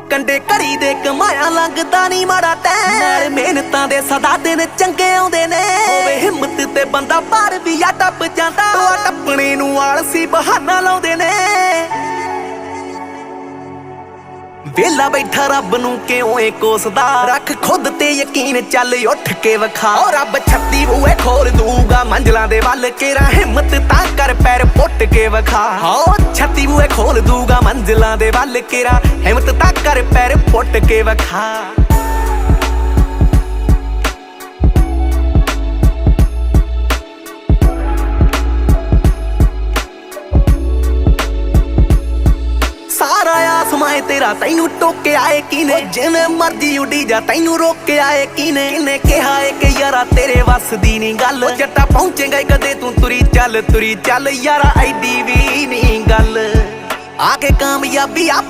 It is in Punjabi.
ਉਹ ਕੰਡੇ ਘੜੀ ਦੇ ਕਮਾਇਆ ਲੰਘਦਾ ਨਹੀਂ ਮਾੜਾ ਨਾਲ ਮਿਹਨਤਾਂ ਦੇ ਸਦਾ ਦਿਨ ਚੰਗੇ ਆਉਂਦੇ ਨੇ। ਹੋਵੇ ਹਿੰਮਤ ਤੇ ਬੰਦਾ ਪਾਰ ਵੀ ਆ ਟੱਪ ਜਾਂਦਾ। ਉਹ ਟੱਪਣੇ ਨੂੰ ਆਲਸੀ ਬਹਾਨਾ ਲਾਉਂਦੇ ਨੇ। ਵੇਲਾ ਬੈਠਾ ਰੱਬ ਨੂੰ ਕਿਉਂ ਏ ਕੋਸਦਾ? ਰੱਖ ਖੁਦ ਤੇ ਯਕੀਨ ਚੱਲ ਉੱਠ ਕੇ ਵਿਖਾ। ਓ ਰੱਬ ਛੱਤੀ ਬੂਏ ਖੋਲ ਦੂਗਾ ਮੰਜ਼ਲਾਂ ਦੇ ਵੱਲ ਕੇਰਾ ਹਿੰਮਤ ਤਾਂ ਕਰ ਪੈਰ ਪੁੱਟ ਕੇ ਵਿਖਾ। ਓ ਛੱਤੀ ਬੂਏ ਖੋਲ ਦੂਗਾ ਮੰਜ਼ਿਲਾਂ ਦੇ ਵੱਲ ਕੇਰਾ ਹਿੰਮਤ ਤਾਂ ਕਰ ਪੈਰ ਫੁੱਟ ਕੇ ਵਖਾ। ਸਾਰਾ ਆਸਮਾਂ ਤੇਰਾ, ਤੈਨੂੰ ਟੋਕਿਆ ਏ ਕਿਨੇ? ਜਿਵੇਂ ਮਰਜ਼ੀ ਉਡੀ ਜਾ, ਤੈਨੂੰ ਰੋਕਿਆ ਏ ਕਿਨੇ? ਕਿਨੇ ਕਿਹਾ ਏ ਕਿ ਯਾਰਾ ਤੇਰੇ ਵੱਸ ਦੀ ਨਹੀਂ ਗੱਲ? ਜੱਟਾ ਪਹੁੰਚੇਗਾ ਈ ਕਦੇ ਤੂੰ ਤੁਰੀ ਚੱਲ ਤੁਰੀ ਚੱਲ, ਯਾਰਾ ਐਡੀ ਵੀ ਨਹੀਂ ਗੱਲ ਆ ਕੇ ਕਾਮਯਾਬੀ ਆ